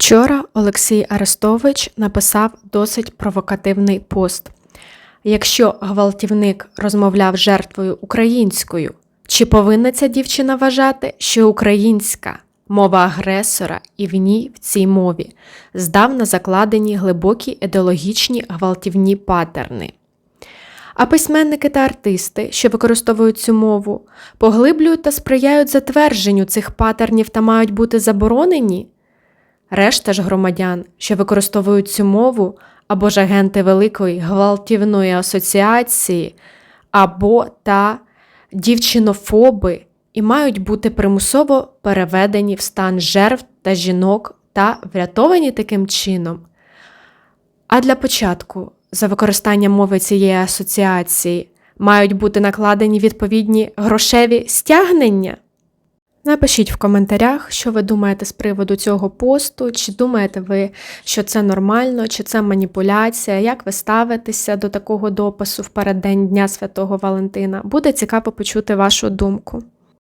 Вчора Олексій Арестович написав досить провокативний пост. Якщо гвалтівник розмовляв жертвою українською, чи повинна ця дівчина вважати, що українська мова агресора і в ній в цій мові здавна закладені глибокі ідеологічні гвалтівні патерни? А письменники та артисти, що використовують цю мову, поглиблюють та сприяють затвердженню цих патернів та мають бути заборонені? Решта ж громадян, що використовують цю мову, або ж агенти Великої гвалтівної асоціації, або та дівчинофоби, і мають бути примусово переведені в стан жертв та жінок та врятовані таким чином. А для початку, за використання мови цієї асоціації, мають бути накладені відповідні грошеві стягнення. Напишіть в коментарях, що ви думаєте з приводу цього посту, чи думаєте ви, що це нормально, чи це маніпуляція, як ви ставитеся до такого допису в переддень Дня Святого Валентина. Буде цікаво почути вашу думку.